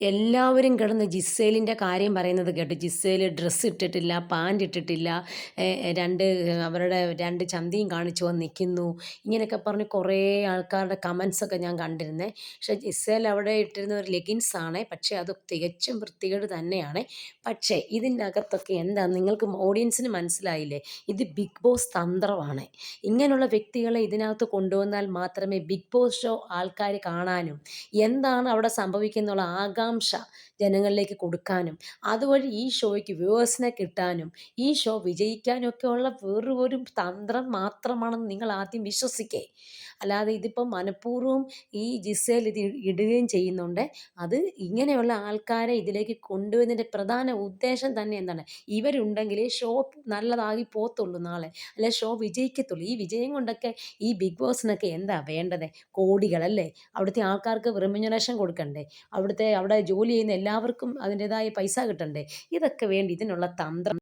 എല്ലാവരും കിടന്ന് ജിസേലിന്റെ കാര്യം പറയുന്നത് കേട്ട് ജിസേൽ ഡ്രസ്സ് ഇട്ടിട്ടില്ല പാന്റ് ഇട്ടിട്ടില്ല രണ്ട് അവരുടെ രണ്ട് ചന്തിയും കാണിച്ചു വന്ന് നിൽക്കുന്നു. ഇങ്ങനെയൊക്കെ പറഞ്ഞ് കുറേ ആൾക്കാരുടെ കമൻസൊക്കെ ഞാൻ കണ്ടിരുന്നേ. പക്ഷേ ജിസേൽ അവിടെ ഇട്ടിരുന്ന ഒരു ലെഗിൻസ് ആണ് പക്ഷേ അത് തികച്ചും വൃത്തികേട് തന്നെയാണ്. പക്ഷേ ഇതിന്റെ അകത്തൊക്കെ എന്താ നിങ്ങൾക്ക് ഓഡിയൻസിന് മനസ്സിലായില്ലേ? ഇത് ബിഗ് ബോസ് തന്ത്രമാണ്. ഇങ്ങനെയുള്ള വ്യക്തികളെ ഇതിനകത്ത് കൊണ്ടുവന്നാൽ മാത്രമേ ബിഗ് ബോസ് ഷോ ആൾക്കാർ കാണാനും എന്താണ് അവിടെ സംഭവിക്കുന്നുള്ള ആകാം ആകാംക്ഷ ജനങ്ങളിലേക്ക് കൊടുക്കാനും അതുവഴി ഈ ഷോയ്ക്ക് വ്യൂവേഴ്സിനെ കിട്ടാനും ഈ ഷോ വിജയിക്കാനും ഒക്കെ ഉള്ള വെറും ഒരു തന്ത്രം മാത്രമാണെന്ന് നിങ്ങൾ ആദ്യം വിശ്വസിക്കേ. അല്ലാതെ ഇതിപ്പം മനഃപൂർവം ഈ ജിസേൽ ഇത് ഇടുകയും ചെയ്യുന്നുണ്ട്. അത് ഇങ്ങനെയുള്ള ആൾക്കാരെ ഇതിലേക്ക് കൊണ്ടുവന്നതിന്റെ പ്രധാന ഉദ്ദേശം തന്നെ എന്താണ്? ഇവരുണ്ടെങ്കിലേ ഷോ നല്ലതാകി പോത്തുള്ളൂ നാളെ. അല്ലെ ഷോ വിജയിക്കത്തുള്ളൂ. ഈ വിജയം കൊണ്ടൊക്കെ ഈ ബിഗ് ബോസിനൊക്കെ എന്താ വേണ്ടത്? കോടികളല്ലേ? അവിടുത്തെ ആൾക്കാർക്ക് റെമ്യൂണറേഷൻ കൊടുക്കണ്ടേ? അവിടുത്തെ അവിടെ ജോലി ചെയ്യുന്ന എല്ലാവർക്കും അതിന്റെതായ പൈസ കിട്ടണ്ടേ? ഇതൊക്കെ വേണ്ടി ഇതിനുള്ള തന്ത്രം